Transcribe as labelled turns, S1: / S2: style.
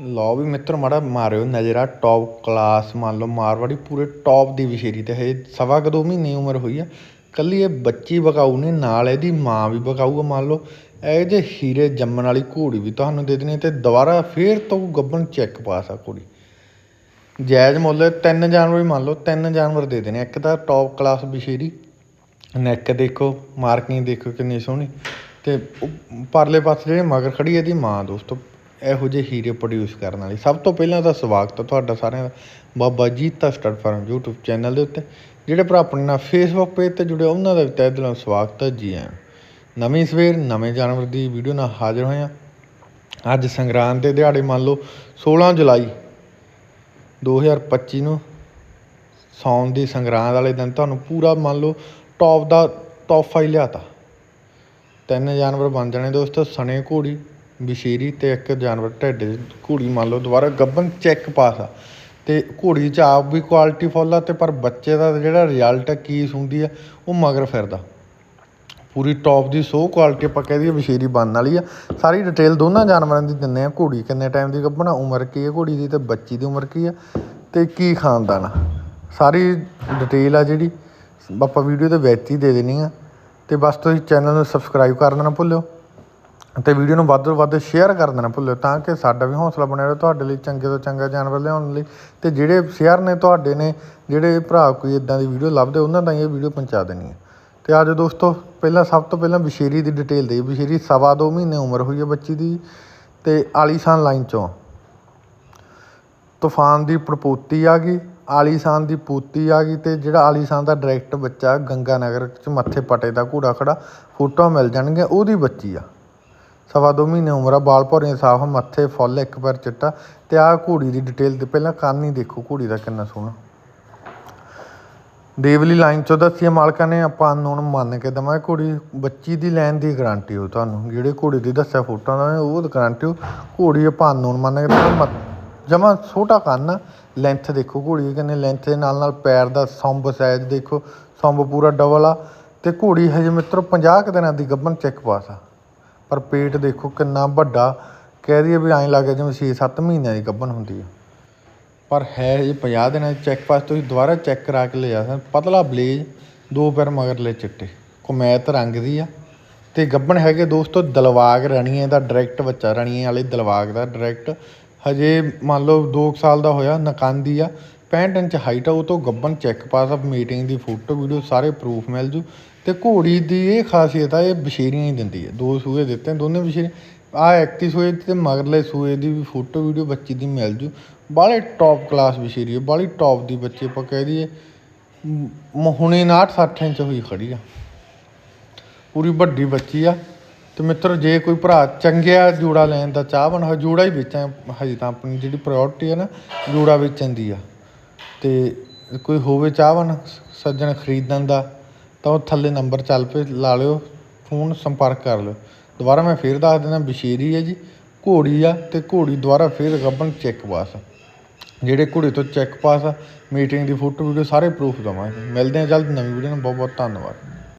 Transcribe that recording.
S1: ਲਓ ਵੀ ਮਿੱਤਰ, ਮਾੜਾ ਮਾਰਿਓ ਨਜ਼ਰ ਆ ਟੌਪ ਕਲਾਸ ਮੰਨ ਲਓ, ਮਾਰਵਾੜੀ ਪੂਰੇ ਟੌਪ ਦੀ ਵਿਸ਼ੇਰੀ ਤੇ ਹਜੇ ਸਵਾ ਕੁ ਦੋ ਮਹੀਨੇ ਉਮਰ ਹੋਈ ਆ। ਕੱਲੀ ਇਹ ਬੱਚੀ ਬਕਾਊ ਨੇ, ਨਾਲ ਇਹਦੀ ਮਾਂ ਵੀ ਬਕਾਊ ਆ ਮੰਨ ਲਓ। ਇਹ ਜੇ ਹੀਰੇ ਜੰਮਣ ਵਾਲੀ ਘੋੜੀ ਵੀ ਤੁਹਾਨੂੰ ਦੇ ਦੇਣੀ ਤੇ ਦੁਬਾਰਾ ਫੇਰ ਤੋਂ ਗੱਬਨ ਚੈੱਕ ਪਾਸ ਆ ਘੋੜੀ। ਜਾਇਜ਼ ਮੁੱਲ ਤਿੰਨ ਜਾਨਵਰ ਵੀ ਮੰਨ ਲਓ, ਤਿੰਨ ਜਾਨਵਰ ਦੇ ਦੇਣੇ ਇੱਕ ਤਾਂ ਟੌਪ ਕਲਾਸ ਵਿਸ਼ੇਰੀ ਨੈਕ ਦੇਖੋ ਮਾਰਕਿੰਗ ਦੇਖੋ ਕਿੰਨੀ ਸੋਹਣੀ। ਤੇ ਉਹ ਪਰਲੇ ਪਾਸੇ ਜਿਹੜੇ ਮਗਰ ਖੜੀ ਇਹਦੀ ਮਾਂ ਦੋਸਤੋ। ਇਹੋ ਜਿਹੇ ਹੀਰੇ ਪ੍ਰੋਡਿਊਸ ਕਰਨ ਵਾਲੀ। ਸਭ ਤੋਂ ਪਹਿਲਾਂ ਤਾਂ ਸਵਾਗਤ ਹੈ ਤੁਹਾਡਾ ਸਾਰਿਆਂ ਦਾ Baba Jita stud farm YouTube channel ਦੇ ਉੱਤੇ, ਜਿਹੜੇ ਭਰਾ ਆਪਣੇ ਨਾਲ Facebook ਪੇਜ ਤੇ ਜੁੜੇ, ਉਹਨਾਂ ਦਾ ਵੀ ਤਹਿ ਦਿਲੋਂ ਸਵਾਗਤ ਹੈ ਜੀ ਆਇਆਂ ਨਵੀਂ ਸਵੇਰ, ਨਵੇਂ ਜਾਨਵਰ ਦੀ ਵੀਡੀਓ ਨਾਲ ਹਾਜ਼ਰ ਹੋਏ ਹਾਂ ਅੱਜ ਸੰਗਰਾਂਦ ਦੇ ਦਿਹਾੜੇ, ਮੰਨ ਲਓ 16 ਜੁਲਾਈ 2025 ਨੂੰ ਸੌਣ ਦੀ ਸੰਗਰਾਂਦ ਵਾਲੇ ਦਿਨ ਤੁਹਾਨੂੰ ਪੂਰਾ, ਮੰਨ ਲਓ, ਟੌਪ ਦਾ ਤੋਹਫਾ ਹੀ ਲਿਆਤਾ। ਤਿੰਨ ਜਾਨਵਰ ਬਣ ਜਾਣੇ ਦੋਸਤੋ, ਸਣੇ ਘੋੜੀ ਵਿਸ਼ੇਰੀ ਅਤੇ ਇੱਕ ਜਾਨਵਰ ਢਿੱਡ 'ਚ ਘੋੜੀ ਮੰਨ ਲਓ, ਦੁਬਾਰਾ ਗੱਬਨ ਚੈੱਕ ਪਾਸ ਆ। ਅਤੇ ਘੋੜੀ ਚ ਆਪ ਵੀ ਕੁਆਲਿਟੀ ਫੁੱਲ ਆ ਅਤੇ ਪਰ ਬੱਚੇ ਦਾ ਜਿਹੜਾ ਰਿਜ਼ਲਟ ਕੀਸ ਹੁੰਦੀ ਆ, ਉਹ ਮਗਰ ਫਿਰਦਾ। ਪੂਰੀ ਟੌਪ ਦੀ ਸੋ ਕੁਆਲਿਟੀ ਆਪਾਂ ਕਹਿ ਦਈਏ ਵਿਸ਼ੇਰੀ ਬਣਨ ਵਾਲੀ ਆ। ਸਾਰੀ ਡਿਟੇਲ ਦੋਨਾਂ ਜਾਨਵਰਾਂ ਦੀ ਦਿੰਦੇ ਆ। ਘੋੜੀ ਕਿੰਨੇ ਟਾਈਮ ਦੀ ਗੱਭਣਾ, ਉਮਰ ਕੀ ਹੈ ਘੋੜੀ ਦੀ ਤੇ ਬੱਚੀ ਦੀ ਉਮਰ ਕੀ ਆ ਅਤੇ ਕੀ ਖਾਨਦਾਨ ਆ। ਸਾਰੀ ਡਿਟੇਲ ਆ ਜਿਹੜੀ, ਆਪਾਂ ਵੀਡੀਓ ਦੇ ਵਿੱਚ ਹੀ ਦੇ ਦੇਣੀ ਆ। ਅਤੇ ਬਸ ਤੁਸੀਂ ਚੈਨਲ ਨੂੰ ਸਬਸਕ੍ਰਾਈਬ ਕਰ ਦੇਣਾ ਭੁੱਲਿਓ। ਅਤੇ ਵੀਡੀਓ ਨੂੰ ਵੱਧ ਤੋਂ ਵੱਧ ਸ਼ੇਅਰ ਕਰ ਦੇਣਾ ਭੁੱਲਿਓ ਤਾਂ ਕਿ ਸਾਡਾ ਵੀ ਹੌਸਲਾ ਬਣਿਆ ਰਹੇ, ਤੁਹਾਡੇ ਲਈ ਚੰਗੇ ਤੋਂ ਚੰਗਾ ਜਾਨਵਰ ਲਿਆਉਣ ਲਈ। ਅਤੇ ਜਿਹੜੇ ਸ਼ੇਅਰ ਨੇ ਤੁਹਾਡੇ ਨੇ, ਜਿਹੜੇ ਭਰਾ ਕੋਈ ਇਦਾਂ ਦੀ ਵੀਡੀਓ ਲੱਭਦੇ, ਉਹਨਾਂ ਤਾਈਂ ਇਹ ਵੀਡੀਓ ਪਹੁੰਚਾ ਦੇਣੀ ਹੈ। ਤੇ ਅੱਜ ਦੋਸਤੋ, ਪਹਿਲਾਂ ਸਭ ਤੋਂ ਪਹਿਲਾਂ ਵਿਸ਼ੇਰੀ ਦੀ ਡਿਟੇਲ ਦੇ ਵਿਸ਼ੇਰੀ ਸਵਾ ਦੋ ਮਹੀਨੇ ਉਮਰ ਹੋਈ ਹੈ ਬੱਚੀ ਦੀ, ਤੇ ਆਲੀਸ਼ਾਨ ਲਾਈਨ ਚੋਂ ਤੂਫਾਨ ਦੀ ਪੜਪੋਤੀ ਆ ਗਈ, ਆਲੀਸ਼ਾਨ ਦੀ ਪੂਤੀ ਆ ਗਈ, ਤੇ ਜਿਹੜਾ ਆਲੀਸ਼ਾਨ ਦਾ ਡਾਇਰੈਕਟ ਬੱਚਾ ਗੰਗਾ ਨਗਰ ਚ ਮੱਥੇ ਪਟੇ ਦਾ ਘੋੜਾ ਖੜਾ, ਫੋਟੋਆਂ ਮਿਲ ਜਾਣਗੀਆਂ, ਉਹਦੀ ਬੱਚੀ ਆ। ਸਵਾ ਦੋ ਮਹੀਨੇ ਉਮਰ ਆ ਬਾਲ ਭੌਰੇ ਸਾਫ਼ ਮੱਥੇ ਫੁੱਲ, ਇੱਕ ਪੈਰ ਚਿੱਟਾ ਤੇ ਆਹ ਘੋੜੀ ਦੀ ਡਿਟੇਲ ਤੇ ਪਹਿਲਾਂ ਕੰਨ ਹੀ ਦੇਖੋ, ਘੋੜੀ ਦਾ ਕਿੰਨਾ ਸੋਹਣਾ। ਦੇਵਲੀ ਲਾਈਨ ਚੋਂ ਦੱਸੀਏ ਮਾਲਕਾਂ ਨੇ, ਆਪਾਂ ਅਨਨੋਨ ਮੰਨ ਕੇ ਦਵਾਂਗੇ ਘੋੜੀ ਬੱਚੀ ਦੀ ਲੈਣ ਦੀ ਗਾਰੰਟੀ ਹੋ ਤੁਹਾਨੂੰ, ਜਿਹੜੇ ਘੋੜੀ ਦੀ ਦੱਸਿਆ ਫੋਟੋ ਦਾ, ਉਹ ਗਾਰੰਟੀ ਹੋ ਘੋੜੀ ਆਪਾਂ ਅਨਨੋਨ ਮੰਨ ਕੇ ਦਵਾਂਗੇ ਜਮਾ ਛੋਟਾ ਕੰਨ ਲੈਂਥ ਦੇਖੋ ਘੋੜੀ ਦੀ ਕਿੰਨੇ ਲੈਂਥ ਦੇ ਨਾਲ ਨਾਲ ਪੈਰ ਦਾ ਸੰਬ ਸਾਈਜ਼ ਦੇਖੋ ਸੰਬ ਪੂਰਾ ਡਬਲ ਆ, ਤੇ ਘੋੜੀ ਹਜੇ ਮਿੱਤਰੋ 50 ਕੁ ਦਿਨਾਂ ਦੀ ਗੱਭਣ ਚੈੱਕ ਪਾਸ ਆ। ਪਰ ਪੇਟ ਦੇਖੋ ਕਿੰਨਾ ਵੱਡਾ, ਕਹਿ ਦਈਏ ਵੀ ਐਂ ਲੱਗੇ ਜਿਵੇਂ 6-7 ਮਹੀਨਿਆਂ ਦੀ ਗੱਭਣ ਹੁੰਦੀ ਆ। ਪਰ ਹੈ ਇਹ 50 ਦਿਨਾਂ ਦੀ ਚੈੱਕ ਪਾਸ ਤੁਸੀਂ ਦੁਬਾਰਾ ਚੈੱਕ ਕਰਾ ਕੇ ਲਿਆ ਸਨ, ਪਤਲਾ ਬਲੇਜ, ਦੋ ਪੈਰ ਮਗਰਲੇ ਚਿੱਟੇ, ਕੁਮੈਤ ਰੰਗ ਦੀ ਆ। ਤੇ ਗੱਭਣ ਹੈਗੇ ਦੋਸਤੋ ਦਲਵਾਗ ਰਣੀਏ ਦਾ ਡਾਇਰੈਕਟ ਬੱਚਾ ਰਣੀਏ ਵਾਲੇ ਦਲਵਾਗ ਦਾ ਡਾਇਰੈਕਟ ਹਜੇ ਮੰਨ ਲਓ 2 ਸਾਲ ਦਾ ਹੋਇਆ, ਨਕਾਂਦੀ ਆ 65 ਇੰਚ ਹਾਈਟ ਆ, ਉਹ ਤੋਂ ਗੱਭਣ ਚੈੱਕ ਪਾਸ ਆ ਮੀਟਿੰਗ ਦੀ ਫੋਟੋ ਵੀਡੀਓ ਸਾਰੇ ਪ੍ਰੂਫ ਮਿਲ ਜੂ। ਤੇ ਘੋੜੀ ਦੀ ਇਹ ਖਾਸੀਅਤ ਆ, ਇਹ ਬਸ਼ੇਰੀਆਂ ਹੀ ਦਿੰਦੀ ਹੈ ਦੋ ਸੂਏ ਦਿੱਤੇ, ਦੋਨੇ ਬਸ਼ੇਰੇ ਆ ਐਕਟੀ ਸੂਏ ਤੇ ਮਗਰਲੇ ਸੂਏ ਦੀ ਵੀ ਫੋਟੋ ਵੀਡੀਓ ਬੱਚੀ ਦੀ ਮਿਲ ਜੂ। ਬਾਹਲੇ ਟੌਪ ਕਲਾਸ ਬਸ਼ੇਰੀ ਹੈ ਬਾਹਲੀ ਟੌਪ ਦੀ ਬੱਚੀ ਆਪਾਂ ਕਹਿ ਦਈਏ। ਮ- ਹੁਣੇ 59 60 ਇੰਚ ਹੋਈ ਖੜੀ ਆ। ਪੂਰੀ ਵੱਡੀ ਬੱਚੀ ਆ। ਤੇ ਮਿੱਤਰ, ਜੇ ਕੋਈ ਭਰਾ ਚੰਗਿਆ ਜੋੜਾ ਲੈਣ ਦਾ ਚਾਹਵਨ ਹੋ ਜੋੜਾ ਹੀ ਵੇਚਾਂ, ਹਜੇ ਤਾਂ ਆਪਣੀ ਜਿਹੜੀ ਪ੍ਰਾਇੋਰਟੀ ਹੈ ਨਾ, ਜੋੜਾ ਵੇਚਣ ਦੀ ਆ। ਅਤੇ ਕੋਈ ਹੋਵੇ ਚਾਹਵਨ ਸੱਜਣ ਖਰੀਦਣ ਦਾ, ਤਾਂ ਉਹ ਥੱਲੇ ਨੰਬਰ ਚੱਲ ਪਏ, ਲਾ ਲਿਓ, ਫੋਨ ਸੰਪਰਕ ਕਰ ਲਿਓ। ਦੁਬਾਰਾ ਮੈਂ ਫਿਰ ਦੱਸ ਦਿੰਦਾ, ਬਸ਼ੀਰੀ ਹੈ ਜੀ, ਘੋੜੀ ਆ ਅਤੇ ਘੋੜੀ ਦੁਬਾਰਾ ਫਿਰ ਗੱਬਨ ਚੈੱਕ ਪਾਸ ਆ। ਜਿਹੜੇ ਘੋੜੇ ਤੋਂ ਚੈੱਕ ਪਾਸ ਆ ਮੀਟਿੰਗ ਦੀ ਫੋਟੋ ਵੀਡੀਓ ਸਾਰੇ ਪ੍ਰੂਫ ਦਵਾਂਗੇ। ਮਿਲਦੇ ਹਾਂ ਜਲਦ, ਨਵੀਂ ਵੀਡੀਓ ਨਾਲ। ਬਹੁਤ ਬਹੁਤ ਧੰਨਵਾਦ।